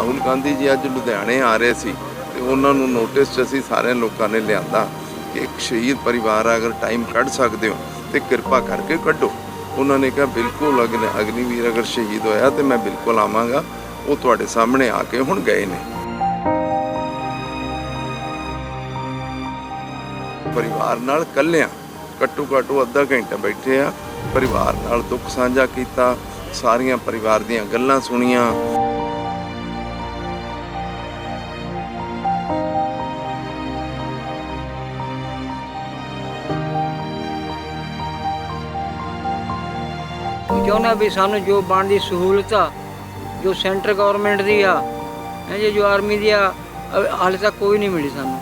ਰਾਹੁਲ ਗਾਂਧੀ ਜੀ ਅੱਜ ਲੁਧਿਆਣੇ ਆ ਰਹੇ ਸੀ ਤੇ ਉਹਨਾਂ ਨੂੰ ਨੋਟਿਸ 'ਚ ਅਸੀਂ ਸਾਰੇ ਲੋਕਾਂ ਨੇ ਲਿਆਂਦਾ ਕਿ ਇੱਕ ਸ਼ਹੀਦ ਪਰਿਵਾਰ ਆ, ਅਗਰ ਟਾਈਮ ਕੱਢ ਸਕਦੇ ਹੋ ਤੇ ਕਿਰਪਾ ਕਰਕੇ ਕੱਢੋ। ਉਹਨਾਂ ਨੇ ਕਿਹਾ ਬਿਲਕੁਲ ਅਗਨ ਅਗਨੀਵੀਰ ਅਗਰ ਸ਼ਹੀਦ ਹੋਇਆ ਤੇ ਮੈਂ ਬਿਲਕੁਲ ਆਵਾਂਗਾ। ਉਹ ਤੁਹਾਡੇ ਸਾਹਮਣੇ ਆ ਕੇ ਹੁਣ ਗਏ ਨੇ। ਪਰਿਵਾਰ ਨਾਲ ਕੱਲਿਆਂ ਘੱਟੋ ਘੱਟ ਉਹ ਅੱਧਾ ਘੰਟਾ ਬੈਠੇ ਆ। ਪਰਿਵਾਰ ਨਾਲ ਦੁੱਖ ਸਾਂਝਾ ਕੀਤਾ। ਸਾਰੀਆਂ ਪਰਿਵਾਰ ਦੀਆਂ ਗੱਲਾਂ ਸੁਣੀਆਂ। ਉਹ ਚਾਹੁੰਦਾ ਵੀ ਸਾਨੂੰ ਜੋ ਬਣਦੀ ਸਹੂਲਤ ਆ, ਜੋ ਸੈਂਟਰ ਗਵਰਨਮੈਂਟ ਦੀ ਆ, ਹੈ ਜੀ, ਜੋ ਆਰਮੀ ਦੀ ਆ ਅ- ਹਾਲੇ ਤੱਕ ਕੋਈ ਨਹੀਂ ਮਿਲੀ ਸਾਨੂੰ।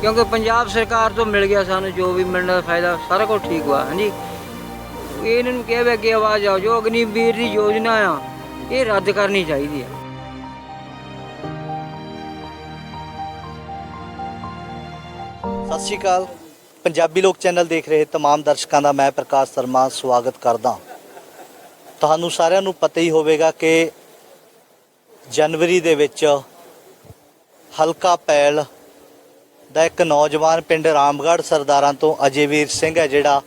ਕਿਉਂਕਿ ਪੰਜਾਬ ਸਰਕਾਰ ਤੋਂ ਮਿਲ ਗਿਆ ਸਾਨੂੰ ਜੋ ਵੀ ਮਿਲਣ ਦਾ ਫਾਇਦਾ, ਸਾਰਾ ਕੁਝ ਠੀਕ ਵਾ ਹਾਂਜੀ ਇਹ ਇਹਨਾਂ ਨੂੰ ਕਿਹਾ ਵੀ ਅੱਗੇ ਆਵਾਜ਼ ਆਓ, ਜੋ ਅਗਨੀਵੀਰ ਦੀ ਯੋਜਨਾ ਆ, ਇਹ ਰੱਦ ਕਰਨੀ ਚਾਹੀਦੀ ਆ। ਸਤਿ ਸ਼੍ਰੀ ਅਕਾਲ। ਪੰਜਾਬੀ ਲੋਕ ਚੈਨਲ ਦੇਖ ਰਹੇ तमाम ਦਰਸ਼ਕਾਂ ਦਾ ਮੈਂ ਪ੍ਰਕਾਸ਼ ਸ਼ਰਮਾ ਸਵਾਗਤ ਕਰਦਾ ਤੁਹਾਨੂੰ ਸਾਰਿਆਂ ਨੂੰ ਪਤਾ ਹੀ ਹੋਵੇਗਾ ਕਿ ਜਨਵਰੀ ਦੇ ਵਿੱਚ ਹਲਕਾ ਪੈਲ ਦਾ ਇੱਕ ਨੌਜਵਾਨ ਪਿੰਡ ਰਾਮਗੜ੍ਹ ਸਰਦਾਰਾਂ ਤੋਂ ਅਜੇਵੀਰ ਸਿੰਘ ਹੈ ਜਿਹੜਾ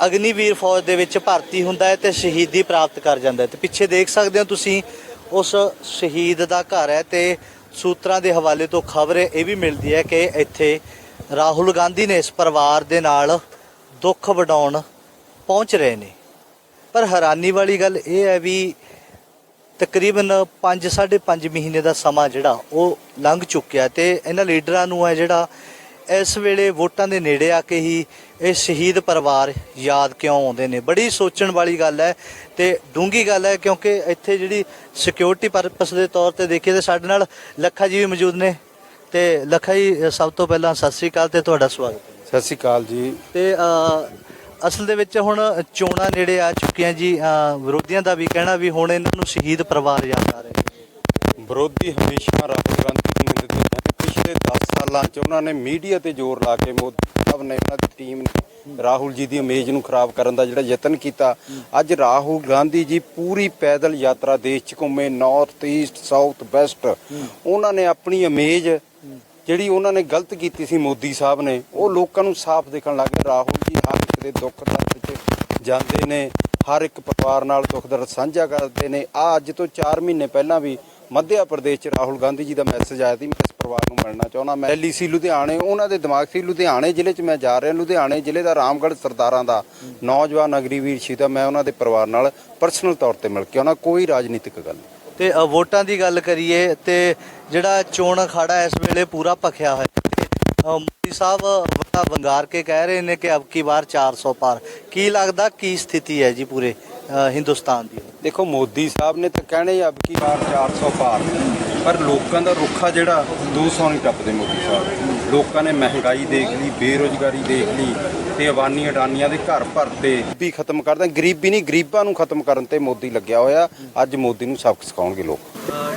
ਅਗਨੀਵੀਰ ਫੌਜ ਦੇ ਵਿੱਚ ਭਰਤੀ ਹੁੰਦਾ ਹੈ ਤੇ ਸ਼ਹੀਦੀ ਪ੍ਰਾਪਤ ਕਰ ਜਾਂਦਾ ਹੈ ਤੇ ਪਿੱਛੇ ਦੇਖ ਸਕਦੇ ਹੋ ਤੁਸੀਂ ਉਸ ਸ਼ਹੀਦ ਦਾ ਘਰ ਹੈ ਤੇ ਸੂਤਰਾਂ ਦੇ ਹਵਾਲੇ ਤੋਂ ਖਬਰ ਇਹ ਵੀ ਮਿਲਦੀ ਹੈ ਕਿ ਇੱਥੇ ਰਾਹੁਲ ਗਾਂਧੀ ਨੇ ਇਸ ਪਰਿਵਾਰ ਦੇ ਨਾਲ ਦੁੱਖ ਵਡਾਉਣ ਪਹੁੰਚ ਰਹੇ ਨੇ। ਪਰ ਹੈਰਾਨੀ ਵਾਲੀ ਗੱਲ ਇਹ ਹੈ ਵੀ ਤਕਰੀਬਨ 5 5.5 ਮਹੀਨੇ ਦਾ ਸਮਾਂ ਜਿਹੜਾ, ਉਹ ਲੰਘ ਚੁੱਕਿਆ ਤੇ ਇਹਨਾਂ ਲੀਡਰਾਂ ਨੂੰ ਹੈ ਜਿਹੜਾ ਇਸ ਵੇਲੇ ਵੋਟਾਂ ਦੇ ਨੇੜੇ ਆ ਕੇ ਹੀ ਇਹ ਸ਼ਹੀਦ ਪਰਿਵਾਰ ਯਾਦ ਕਿਉਂ ਆਉਂਦੇ ਨੇ? ਬੜੀ ਸੋਚਣ ਵਾਲੀ ਗੱਲ ਹੈ ਤੇ ਡੂੰਗੀ ਗੱਲ ਹੈ ਕਿਉਂਕਿ ਇੱਥੇ ਜਿਹੜੀ ਸਿਕਿਉਰਿਟੀ ਪਰਪਸ ਦੇ ਤੌਰ ਤੇ ਦੇਖੀਏ ਤੇ ਸਾਡੇ ਨਾਲ ਲੱਖਾ ਜੀ ਵੀ ਮੌਜੂਦ ਨੇ। ਤੇ ਲੱਖਾ ਜੀ ਸਭ ਤੋਂ ਪਹਿਲਾਂ ਸਤਿ ਸ੍ਰੀ ਅਕਾਲ ਤੇ ਤੁਹਾਡਾ ਸਵਾਗਤ ਹੈ। ਸਤਿ ਸ਼੍ਰੀ ਅਕਾਲ ਜੀ। ਤੇ ਅ, ਅਸਲ ਦੇ ਵਿੱਚ ਹੁਣ ਚੋਣਾਂ ਨੇੜੇ ਆ ਚੁੱਕੀਆਂ ਜੀ। ਅ, ਵਿਰੋਧੀਆਂ ਦਾ ਵੀ ਕਹਿਣਾ ਵੀ ਹੁਣ ਇਹਨਾਂ ਨੂੰ ਸ਼ਹੀਦ ਪਰਿਵਾਰ ਯਾਦ ਆ ਰਹੇ। ਨੇ। ਵਿਰੋਧੀ ਹਮੇਸ਼ਾ ਰਾਹੁਲ ਗਾਂਧੀ ਨੂੰ ਨਿੰਦਦੇ ਨੇ ਪਿਛਲੇ 10 ਸਾਲਾਂ 'ਚ ਉਹਨਾਂ ਨੇ ਮੀਡੀਆ ਤੇ ਜ਼ੋਰ ਲਾ ਕੇ ਮੋਦੀ ਸਾਹਿਬ ਨੇ ਉਹਨਾਂ ਦੀ ਟੀਮ ਨੇ ਰਾਹੁਲ ਜੀ ਦੀ ਇਮੇਜ ਨੂੰ ਖਰਾਬ ਕਰਨ ਦਾ ਜਿਹੜਾ ਯਤਨ ਕੀਤਾ। ਅੱਜ ਰਾਹੁਲ ਗਾਂਧੀ ਜੀ ਪੂਰੀ ਪੈਦਲ ਯਾਤਰਾ ਦੇਸ਼ 'ਚ ਘੁੰਮੇ ਨਾਰਥ ਈਸਟ ਸਾਊਥ ਵੈਸਟ ਉਹਨਾਂ ਨੇ ਆਪਣੀ ਇਮੇਜ ਜਿਹੜੀ ਉਹਨਾਂ ਨੇ ਗਲਤ ਕੀਤੀ ਸੀ ਮੋਦੀ ਸਾਹਿਬ ਨੇ, ਉਹ ਲੋਕਾਂ ਨੂੰ ਸਾਫ਼ ਦੇਖਣ ਲੱਗ ਗਿਆ ਰਾਹੁਲ ਜੀ ਹਰ ਇੱਕ ਦੇ ਦੁੱਖ ਦਰਦ 'ਚ ਜਾਂਦੇ ਨੇ, ਹਰ ਇੱਕ ਪਰਿਵਾਰ ਨਾਲ ਦੁੱਖ ਦਰਦ ਸਾਂਝਾ ਕਰਦੇ ਨੇ। ਆ ਅੱਜ ਤੋਂ 4 ਮਹੀਨੇ ਪਹਿਲਾਂ ਵੀ ਮੱਧਿਆ ਪ੍ਰਦੇਸ਼ 'ਚ ਰਾਹੁਲ ਗਾਂਧੀ ਜੀ ਦਾ ਮੈਸੇਜ ਆਇਆ ਸੀ, ਮੈਂ ਇਸ ਪਰਿਵਾਰ ਨੂੰ ਮਿਲਣਾ ਚਾਹੁੰਦਾ। ਮੈਂ ਦਿੱਲੀ ਸੀ ਲੁਧਿਆਣੇ, ਉਹਨਾਂ ਦੇ ਦਿਮਾਗ ਸੀ, ਲੁਧਿਆਣੇ ਜ਼ਿਲ੍ਹੇ 'ਚ ਮੈਂ ਜਾ ਰਿਹਾ, ਲੁਧਿਆਣੇ ਜ਼ਿਲ੍ਹੇ ਦਾ ਰਾਮਗੜ੍ਹ ਸਰਦਾਰਾਂ ਦਾ ਨੌਜਵਾਨ ਨਗਰੀ ਅਗਰੀਵੀਰ ਸ਼ਹੀਦਾ ਮੈਂ ਉਹਨਾਂ ਦੇ ਪਰਿਵਾਰ ਨਾਲ ਪਰਸਨਲ ਤੌਰ ਤੇ ਮਿਲ ਕੇ ਉਹਨਾਂ ਕੋਈ ਰਾਜਨੀਤਿਕ ਗੱਲ ਨਹੀਂ। ਤੇ ਵੋਟਾਂ ਦੀ ਗੱਲ ਕਰੀਏ ਤੇ ਜਿਹੜਾ ਚੋਣ ਅਖਾੜਾ ਇਸ ਵੇਲੇ ਪੂਰਾ ਭਖਿਆ ਹੋਇਆ ਤੇ ਮੋਦੀ ਸਾਹਿਬ ਬੜਾ ਵੰਗਾਰ ਕੇ ਕਹਿ ਰਹੇ ਨੇ ਕਿ ਅਬ ਕੀ ਵਾਰ 400 ਪਾਰ। ਕੀ ਲੱਗਦਾ, ਕੀ ਸਥਿਤੀ ਹੈ ਜੀ ਪੂਰੇ ਹਿੰਦੁਸਤਾਨ ਦੀ? ਦੇਖੋ, ਮੋਦੀ ਸਾਹਿਬ ਨੇ ਤਾਂ ਕਹਿਣੇ ਅਬ ਕੀ ਵਾਰ 400 ਪਾਰ। ਪਰ ਲੋਕਾਂ ਦਾ ਰੁੱਖਾ ਜਿਹੜਾ 200 ਨਹੀਂ ਟੱਪਦੇ ਮੋਦੀ ਸਾਹਿਬ। ਲੋਕਾਂ ਨੇ ਮਹਿੰਗਾਈ ਦੇਖ ਲਈ ਬੇਰੋਜ਼ਗਾਰੀ ਦੇਖ ਲਈ ਤੇ ਅਵਾਨੀ ਅਡਾਨੀਆਂ ਦੇ ਘਰ ਭਰਤੇ। ਵੀ ਖਤਮ ਕਰਦਾ ਗਰੀਬੀ ਨਹੀਂ ਗਰੀਬਾਂ ਨੂੰ ਖਤਮ ਕਰਨ ਤੇ ਮੋਦੀ ਲੱਗਿਆ ਹੋਇਆ। ਅੱਜ ਮੋਦੀ ਨੂੰ ਸਬਕ ਸਿਖਾਉਣਗੇ ਲੋਕ।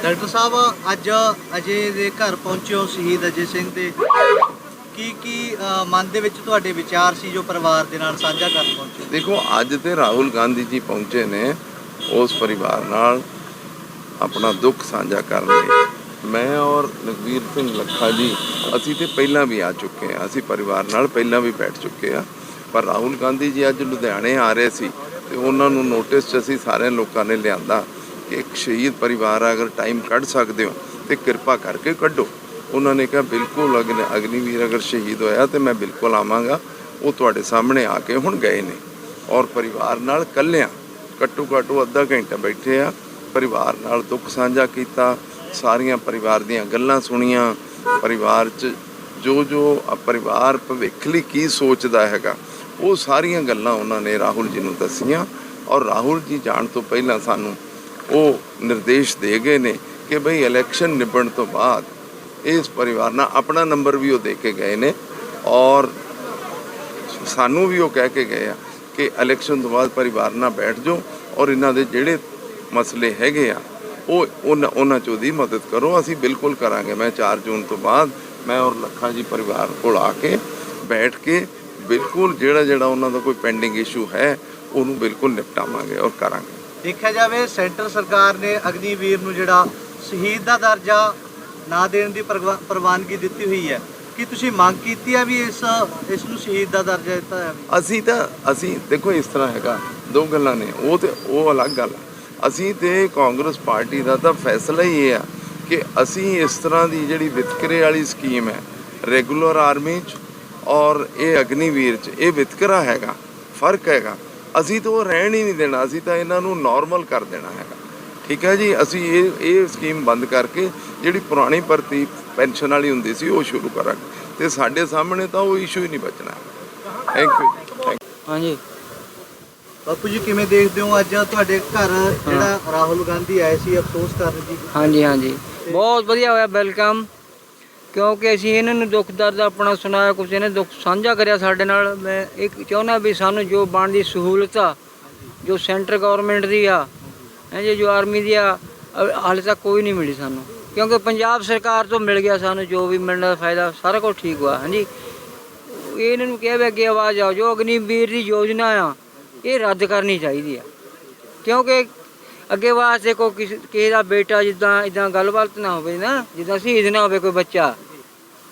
ਡਾਕਟਰ ਸਾਹਿਬ ਅੱਜ ਅਜੇ ਦੇ ਘਰ ਪਹੁੰਚੇ ਹੋ ਸ਼ਹੀਦ ਅਜੇ ਸਿੰਘ ਦੇ। ਕੀ ਕੀ ਮਨ ਦੇ ਵਿੱਚ ਤੁਹਾਡੇ ਵਿਚਾਰ ਸੀ ਜੋ ਪਰਿਵਾਰ ਦੇ ਨਾਲ ਸਾਂਝਾ ਕਰਨ ਪਹੁੰਚੇ? ਦੇਖੋ ਅੱਜ ਤੇ ਰਾਹੁਲ ਗਾਂਧੀ ਜੀ ਪਹੁੰਚੇ ਨੇ ਉਸ ਪਰਿਵਾਰ ਨਾਲ ਆਪਣਾ ਦੁੱਖ ਸਾਂਝਾ ਕਰਨ ਲਈ। ਮੈਂ ਔਰ ਲਖਵੀਰ ਸਿੰਘ ਲੱਖਾ ਜੀ ਅਸੀਂ ਤੇ ਪਹਿਲਾਂ ਵੀ ਆ ਚੁੱਕੇ ਹਾਂ। ਅਸੀਂ ਪਰਿਵਾਰ ਨਾਲ ਪਹਿਲਾਂ ਵੀ ਬੈਠ ਚੁੱਕੇ ਆ ਪਰ ਰਾਹੁਲ ਗਾਂਧੀ ਜੀ ਅੱਜ ਲੁਧਿਆਣੇ ਆ ਰਹੇ ਸੀ ਤੇ ਉਹਨਾਂ ਨੂੰ ਨੋਟਿਸ 'ਚ ਅਸੀਂ ਸਾਰੇ ਲੋਕਾਂ ਨੇ ਲਿਆਂਦਾ ਕਿ ਇੱਕ ਸ਼ਹੀਦ ਪਰਿਵਾਰ ਆ, ਅਗਰ ਟਾਈਮ ਕੱਢ ਸਕਦੇ ਹੋ ਤੇ ਕਿਰਪਾ ਕਰਕੇ ਕੱਢੋ। ਉਹਨਾਂ ਨੇ ਕਿਹਾ ਬਿਲਕੁਲ ਅਗਨ ਅਗਨੀਵੀਰ ਅਗਰ ਸ਼ਹੀਦ ਹੋਇਆ ਤੇ ਮੈਂ ਬਿਲਕੁਲ ਆਵਾਂਗਾ। ਉਹ ਤੁਹਾਡੇ ਸਾਹਮਣੇ ਆ ਕੇ ਹੁਣ ਗਏ ਨੇ। ਔਰ ਪਰਿਵਾਰ ਨਾਲ ਕੱਲਿਆਂ ਘੱਟੋ ਘੱਟ ਉਹ ਅੱਧਾ ਘੰਟਾ ਬੈਠੇ ਆ। ਪਰਿਵਾਰ ਨਾਲ ਦੁੱਖ ਸਾਂਝਾ ਕੀਤਾ। ਸਾਰੀਆਂ ਪਰਿਵਾਰ ਦੀਆਂ ਗੱਲਾਂ ਸੁਣੀਆਂ। ਪਰਿਵਾਰ 'ਚ ਜੋ ਜੋ ਪਰਿਵਾਰ ਭਵਿੱਖ ਲਈ ਕੀ ਸੋਚਦਾ ਹੈਗਾ, ਉਹ ਸਾਰੀਆਂ ਗੱਲਾਂ ਉਹਨਾਂ ਨੇ ਰਾਹੁਲ ਜੀ ਨੂੰ ਦੱਸੀਆਂ ਔਰ ਰਾਹੁਲ ਜੀ ਜਾਣ ਤੋਂ ਪਹਿਲਾਂ ਸਾਨੂੰ ਉਹ ਨਿਰਦੇਸ਼ ਦੇ ਗਏ ਨੇ ਕਿ ਭਈ ਇਲੈਕਸ਼ਨ ਨਿਬੜਨ ਤੋਂ ਬਾਅਦ ਇਸ ਪਰਿਵਾਰ ਨਾਲ ਆਪਣਾ ਨੰਬਰ ਵੀ ਉਹ ਦੇ ਕੇ ਗਏ ਨੇ ਔਰ ਸਾਨੂੰ ਵੀ ਉਹ ਕਹਿ ਕੇ ਗਏ ਆ ਕਿ ਇਲੈਕਸ਼ਨ ਤੋਂ ਬਾਅਦ ਪਰਿਵਾਰ ਨਾਲ ਬੈਠ ਜਾਓ ਔਰ ਇਹਨਾਂ ਦੇ ਜਿਹੜੇ ਮਸਲੇ ਹੈਗੇ ਆ ਉਹ ਉਹਨਾਂ ਉਹਨਾਂ ਚੋਂ ਦੀ ਮਦਦ ਕਰੋ ਅਸੀਂ ਬਿਲਕੁਲ ਕਰਾਂਗੇ। ਮੈਂ 4 ਜੂਨ ਤੋਂ ਬਾਅਦ ਮੈਂ ਔਰ ਲੱਖਾ ਜੀ ਪਰਿਵਾਰ ਕੋਲ ਆ ਕੇ ਬੈਠ ਕੇ ਬਿਲਕੁਲ ਜਿਹੜਾ ਜਿਹੜਾ ਉਹਨਾਂ ਦਾ ਕੋਈ ਪੈਂਡਿੰਗ ਇਸ਼ੂ ਹੈ ਉਹਨੂੰ ਬਿਲਕੁਲ ਨਿਪਟਾਵਾਂਗੇ ਔਰ ਕਰਾਂਗੇ। ਦੇਖਿਆ ਜਾਵੇ ਸੈਂਟਰ ਸਰਕਾਰ ਨੇ ਅਗਨੀਵੀਰ ਨੂੰ ਜਿਹੜਾ ਸ਼ਹੀਦ ਦਾ ਦਰਜਾ ਨਾ ਦੇਣ ਦੀ ਪ੍ਰਵਾ- ਪ੍ਰਵਾਨਗੀ ਦਿੱਤੀ ਹੋਈ ਹੈ। ਕੀ ਤੁਸੀਂ ਮੰਗ ਕੀਤੀ ਹੈ ਵੀ ਇਸ ਇਸ ਨੂੰ ਸ਼ਹੀਦ ਦਾ ਦਰਜਾ ਦਿੱਤਾ ਜਾਵੇ? ਅਸੀਂ ਤਾਂ ਅਸੀਂ ਦੇਖੋ ਇਸ ਤਰ੍ਹਾਂ ਹੈਗਾ ਦੋ ਗੱਲਾਂ ਨੇ। ਉਹ ਤੇ ਉਹ ਅਲੱਗ ਗੱਲ ਆ। ਅਸੀਂ ਤੇ ਕਾਂਗਰਸ ਪਾਰਟੀ ਦਾ ਤਾਂ ਫੈਸਲਾ ਹੀ ਇਹ ਆ ਕਿ ਅਸੀਂ ਇਸ ਤਰ੍ਹਾਂ ਦੀ ਜਿਹੜੀ ਵਿਤਕਰੇ ਵਾਲੀ ਸਕੀਮ ਹੈ ਰੈਗੂਲਰ ਆਰਮੀ ਚ ਔਰ ਇਹ ਅਗਨੀਵੀਰ ਚ, ਇਹ ਵਿਤਕਰਾ ਹੈਗਾ, ਫ਼ਰਕ ਹੈਗਾ। ਅਸੀਂ ਤਾਂ ਉਹ ਰਹਿਣ ਹੀ ਨਹੀਂ ਦੇਣਾ, ਅਸੀਂ ਤਾਂ ਇਹਨਾਂ ਨੂੰ ਨਾਰਮਲ ਕਰ ਦੇਣਾ ਹੈਗਾ। ਠੀਕ ਹੈ ਜੀ? ਅਸੀਂ ਇਹ ਇਹ ਸਕੀਮ ਬੰਦ ਕਰਕੇ ਜਿਹੜੀ ਪੁਰਾਣੀ ਭਰਤੀ ਪੈਨਸ਼ਨ ਵਾਲੀ ਹੁੰਦੀ ਸੀ, ਉਹ ਸ਼ੁਰੂ ਕਰਾਂਗੇ। ਤੇ ਸਾਡੇ ਸਾਹਮਣੇ ਤਾਂ ਉਹ ਇਸ਼ੂ ਹੀ ਨਹੀਂ ਬਚਣਾ। ਥੈਂਕ ਯੂ ਥੈਂਕ ਹਾਂਜੀ। ਬਾਪੂ ਜੀ ਕਿਵੇਂ ਦੇਖਦੇ ਹੋ ਅੱਜ ਤੁਹਾਡੇ ਘਰ ਜਿਹੜਾ ਰਾਹੁਲ ਗਾਂਧੀ ਆਏ ਸੀ ਅਫਸੋਸ ਕਰਨ ਜੀ ਹਾਂਜੀ ਹਾਂਜੀ। ਬਹੁਤ ਵਧੀਆ ਹੋਇਆ ਵੈਲਕਮ ਕਿਉਂਕਿ ਅਸੀਂ ਇਹਨਾਂ ਨੂੰ ਦੁੱਖ ਦਰਦ ਆਪਣਾ ਸੁਣਾਇਆ ਕੁਛ ਇਹਨੇ ਦੁੱਖ ਸਾਂਝਾ ਕਰਿਆ ਸਾਡੇ ਨਾਲ। ਮੈਂ ਇੱਕ ਚਾਹੁੰਦਾ ਵੀ ਸਾਨੂੰ ਜੋ ਬਣਦੀ ਸਹੂਲਤ ਆ ਜੋ ਸੈਂਟਰ ਗਵਰਨਮੈਂਟ ਦੀ ਆ ਹੈ ਜੀ ਜੋ ਆਰਮੀ ਦੀ ਆ ਹਾਲੇ ਤੱਕ ਕੋਈ ਨਹੀਂ ਮਿਲੀ ਸਾਨੂੰ। ਕਿਉਂਕਿ ਪੰਜਾਬ ਸਰਕਾਰ ਤੋਂ ਮਿਲ ਗਿਆ ਸਾਨੂੰ ਜੋ ਵੀ ਮਿਲਣ ਦਾ ਫਾਇਦਾ ਸਾਰਾ ਕੁਝ ਠੀਕ ਹੋਇਆ ਹਾਂਜੀ ਇਹ ਇਹਨਾਂ ਨੂੰ ਕਿਹਾ ਵੀ ਅੱਗੇ ਆਵਾਜ਼ ਆਓ ਜੋ ਅਗਨੀਵੀਰ ਦੀ ਯੋਜਨਾ ਆ ਇਹ ਰੱਦ ਕਰਨੀ ਚਾਹੀਦੀ ਆ। ਕਿਉਂਕਿ ਅੱਗੇ ਵਾਸਤੇ ਕੋਈ ਕਿਸੇ ਦਾ ਬੇਟਾ ਜਿੱਦਾਂ ਇਦਾਂ ਗੱਲਬਾਤ ਨਾ ਹੋਵੇ ਨਾ ਜਿੱਦਾਂ ਸ਼ਹੀਦ ਨਾ ਹੋਵੇ ਕੋਈ ਬੱਚਾ।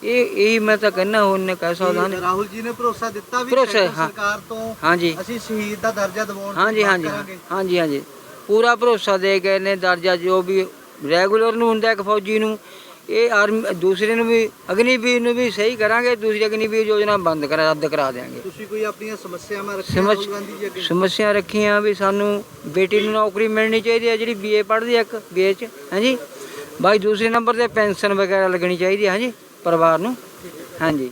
ਇਹ ਇਹੀ ਮੈਂ ਤਾਂ ਕਹਿੰਦਾ ਉਹਨੇ ਕਹਿ ਸਕਦਾ ਨਹੀਂ। ਰਾਹੁਲ ਜੀ ਨੇ ਭਰੋਸਾ ਦਿੱਤਾ ਵੀ। ਸਰਕਾਰ ਤੋਂ ਹਾਂਜੀ। ਅਸੀਂ ਸ਼ਹੀਦ ਦਾ ਦਰਜਾ ਦਿਵਾਉਣ ਹਾਂਜੀ ਹਾਂਜੀ। ਹਾਂਜੀ ਹਾਂਜੀ। ਪੂਰਾ ਭਰੋਸਾ ਦੇ ਗਏ ਨੇ ਦਰਜਾ ਜੋ ਵੀ ਰੈਗੂਲਰ ਨੂੰ ਹੁੰਦਾ ਇੱਕ ਫੌਜੀ ਨੂੰ ਇਹ ਆਰਮੀ ਦੂਸਰੇ ਨੂੰ ਵੀ ਅਗਨੀਵੀਰ ਨੂੰ ਵੀ ਸਹੀ ਕਰਾਂਗੇ ਦੂਸਰੀ ਅਗਨੀਵੀਰ ਯੋਜਨਾ ਬੰਦ ਕਰਾ ਰੱਦ ਕਰਾ ਦੇਾਂਗੇ ਤੁਸੀਂ ਕੋਈ ਆਪਣੀਆਂ ਸਮੱਸਿਆਵਾਂ ਰੱਖੀਆਂ ਰਾਹੁਲ ਗਾਂਧੀ ਜੀ ਅੱਗੇ? ਸਮੱਸਿਆ ਰੱਖੀਆਂ ਵੀ ਸਾਨੂੰ ਬੇਟੀ ਨੂੰ ਨੌਕਰੀ ਮਿਲਣੀ ਚਾਹੀਦੀ ਹੈ ਜਿਹੜੀ ਬੀਏ ਪੜ੍ਹਦੀ ਹੈ ਇੱਕ ਬੀਏ ਚ ਹਾਂਜੀ? ਬਾਈ ਦੂਸਰੇ ਨੰਬਰ ਤੇ ਪੈਨਸ਼ਨ ਵਗੈਰਾ ਲੱਗਣੀ ਚਾਹੀਦੀ ਹੈ ਹਾਂਜੀ? ਪਰਿਵਾਰ ਨੂੰ ਹਾਂਜੀ।